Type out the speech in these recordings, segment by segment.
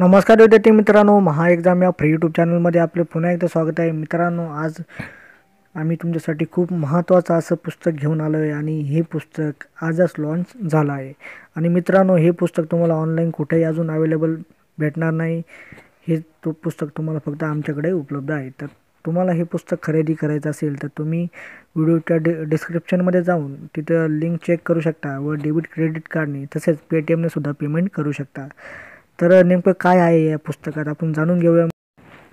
नमस्कार विद्यार्थी मित्रांनो महा एक्झाम या फ्री यूट्यूब चॅनलमध्ये आपले पुन्हा एकदा स्वागत आहे. मित्रांनो आज आम्ही तुमच्यासाठी खूप महत्त्वाचं असं पुस्तक घेऊन आलो आहे आणि हे पुस्तक आजच लॉन्च झालं आहे. आणि मित्रांनो हे पुस्तक तुम्हाला ऑनलाईन कुठेही अजून अवेलेबल भेटणार नाही. हे तो पुस्तक तुम्हाला फक्त आमच्याकडे उपलब्ध आहे. तर तुम्हाला हे पुस्तक खरेदी करायचं असेल तर तुम्ही व्हिडिओच्या डि डिस्क्रिप्शनमध्ये जाऊन तिथं लिंक चेक करू शकता व डेबिट क्रेडिट कार्डने तसेच पेटीएमने सुद्धा पेमेंट करू शकता. तर नेमकं काय आहे या पुस्तकात? आपण जाणून घेऊया.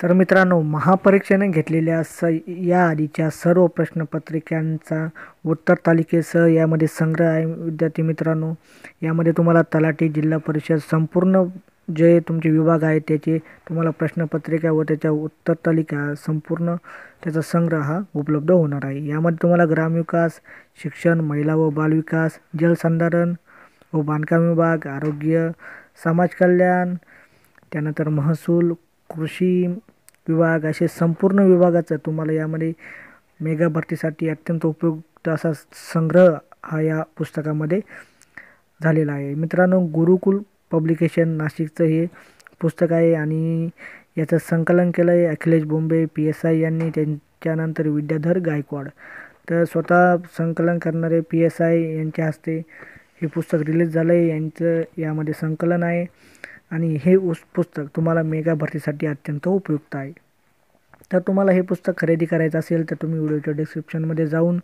तर मित्रांनो महापरीक्षेने घेतलेल्या स या आधीच्या सर्व प्रश्नपत्रिकांचा उत्तर तालिकेसह यामध्ये संग्रह आहे. विद्यार्थी मित्रांनो यामध्ये तुम्हाला तलाठी जिल्हा परिषद संपूर्ण जे तुमचे विभाग आहे त्याचे तुम्हाला प्रश्नपत्रिका व त्याच्या उत्तर तालिका संपूर्ण त्याचा संग्रह हा उपलब्ध होणार आहे. यामध्ये तुम्हाला ग्रामविकास शिक्षण महिला व बालविकास जलसंधारण व बांधकाम विभाग आरोग्य समाज कल्याण त्यानंतर महसूल कृषी विभाग असे संपूर्ण विभागाचं तुम्हाला यामध्ये मेगा भरतीसाठी अत्यंत उपयुक्त असा संग्रह हा या पुस्तकामध्ये झालेला आहे. मित्रांनो गुरुकुल पब्लिकेशन नाशिकचं हे पुस्तक आहे आणि याचं संकलन केलं आहे Akhilesh Bombe P S I यांनी त्यांच्यानंतर विद्याधर गायकवाड. तर स्वतः संकलन करणारे पी एस आय यांच्या हस्ते हे पुस्तक रिलीज झालं आहे यांचं यामध्ये संकलन आहे. आणि हे उस पुस्तक तुम्हाला मेगा भरतीसाठी अत्यंत उपयुक्त आहे. तर तुम्हाला हे पुस्तक खरेदी करायचं असेल तर तुम्ही व्हिडिओच्या डिस्क्रिप्शनमध्ये जाऊन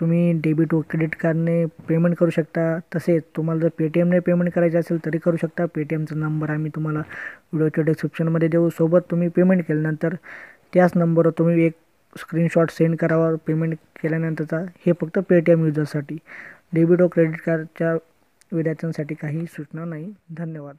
तुम्ही डेबिट व क्रेडिट कार्डने पेमेंट करू शकता. तसेच तुम्हाला जर पेटीएमने पेमेंट करायचे असेल तरी करू शकता. पेटीएमचा नंबर आम्ही तुम्हाला व्हिडिओच्या डिस्क्रिप्शनमध्ये देऊ. सोबत तुम्ही पेमेंट केल्यानंतर त्याच नंबरवर तुम्ही एक स्क्रीनशॉट सेंड करावा. पेमेंट केल्यानंतरचा हे फक्त पेटीएम युजरसाठी. डेबिट व क्रेडिट कार्डच्या विद्यार्थ्यांसाठी काही सूचना नाही. धन्यवाद.